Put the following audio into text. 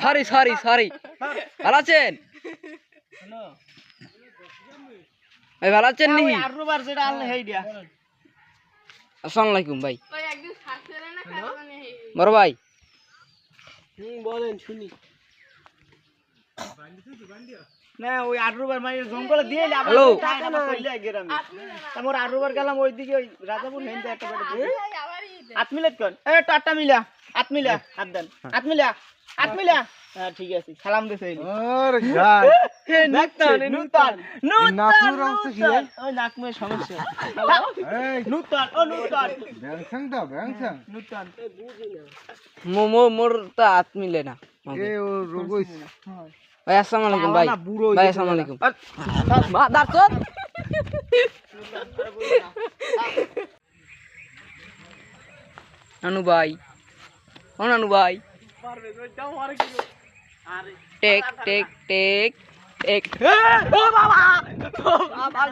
Sorry sorry sorry ভালো আছেন? ভাই ভালো আছেন নি? আর রুবার আনলে হেই দিয়া আসসালামু আলাইকুম ভাই। না কারণে বড় ভাই। হুম বলেন শুনি। না ওই আর রুবার মানে জঙ্গলে দিয়ে আবার Hello? টাকা না কইলে গেরাম। আপনি না তারপর আর রুবার গেলাম ওইদিকে ওই রাজাপুর হেনতে একটা মিলেট কন এ টাটা মিলা। আট মিলা হাত দেন। আট মিলা আট মিলা। হ্যাঁ ঠিক আছে সালাম দিছে আরে গাই। নূতন নূতন সমস্যা। এই। নূতন ও নূতন। ব্যাংসাং ব্যাংসাং। নূতন। মো মো মোর তো হাত মিলে না। এ ও রোগ হইছে ভাই আসসালামু আলাইকুম ভাই। হয়ে ভাই আসসালামু আলাইকুম। মা নানু ভাই। নানু ভাই। Take take take take. ও বাবা! বাবা